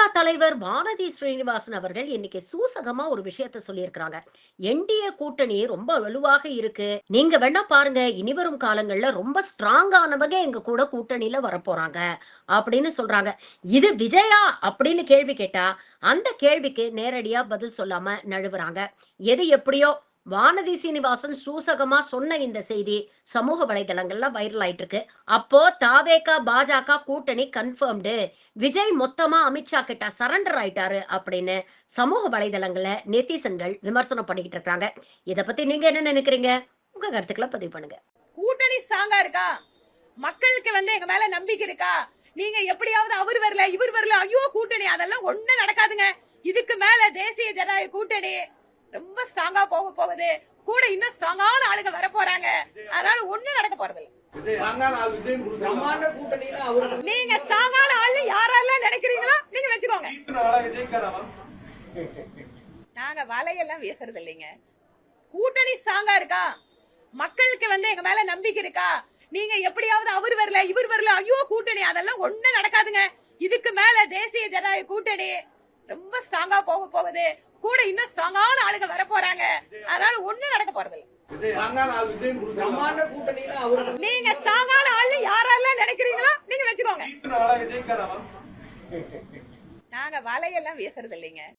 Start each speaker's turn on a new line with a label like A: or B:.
A: பாஜக தலைவர் வானதி ஸ்ரீனிவாசன் அவர்கள் இன்னைக்கு சூசகமா ஒரு விஷயத்த சொல்லியிருக்கிறாங்க. என்டிஏ கூட்டணி ரொம்ப வலுவாக இருக்கு. நீங்க வேணா பாருங்க இனிவரும் காலங்கள்ல ரொம்ப ஸ்ட்ராங்கானவங்க எங்க கூட கூட்டணியில வரப்போறாங்க அப்படின்னு சொல்றாங்க. இது விஜயா அப்படின்னு கேள்வி கேட்டா அந்த கேள்விக்கு நேரடியா பதில் சொல்லாம நழுவுறாங்க. எது எப்படியோ வானதி சீனிவாசன் சூசகமா சொன்ன இந்த செய்தி சமூக வலைதளங்கள்ல வைரல் ஆயிட்டு இருக்கு அப்போ தாவேகா பாஜக கூட்டணி கன்ஃபர்ம்டு விஜய் மொத்தமா அமித்ஷா கிட்ட சரண்டர் ஆயிட்டாரு அப்படின்னு சமூக வலைதளங்கள்ல நெத்திசன்கள் விமர்சனம் பண்ணிக்கிட்டு இருக்காங்க. இத பத்தி நீங்க என்ன நினைக்கிறீங்க? உங்க கருத்துக்களை பதிவு பண்ணுங்க.
B: கூட்டணி ஸ்ட்ராங்கா இருக்கா? மக்களுக்கு வந்து எங்க மேல நம்பிக்கை இருக்கா? நீங்க எப்படியாவது அவர் வரல இவர் வரல ஐயோ கூட்டணி அதெல்லாம் ஒண்ணு நடக்காதுங்க. இதுக்கு மேல தேசிய ஜனநாயக கூட்டணி ரொம்ப ஸ்ட்ராங்கா போக போகுது. கூட இன்னும் ஸ்ட்ராங்கான ஆளுங்க வர போறாங்க. அதனால ஒண்ணு நடக்க போறது நீங்க ஸ்ட்ராங்கான ஆளு யாரெல்லாம் நினைக்கிறீங்களோ நீங்க வச்சுக்கோங்க. நாங்க வலையெல்லாம் வீசுறது இல்லைங்க கூட்டணி ஸ்ட்ராங்கா இருக்கா? மக்களுக்கு வந்து எங்க மேல நம்பிக்கை இருக்கா? நீங்க எப்படியாவது அவர் வரல இவர் வரல ஐயோ கூட்டணி. அதெல்லாம் ஒண்ணு நடக்காதுங்க. இதுக்கு மேல தேசிய ஜனநாயக கூட்டணி ரொம்ப ஸ்ட்ராங்கா போக போகுது. கூட இன்னும் ஸ்ட்ராங்கான ஆளுங்க வர போறாங்க. அதனால ஒண்ணு நடக்க போறது இல்ல நீங்க ஸ்ட்ராங்கான ஆளு யாரெல்லாம் நினைக்கிறீங்களோ நீங்க வச்சுக்கோங்க. நாங்க வலையெல்லாம் வீசுறது இல்லைங்க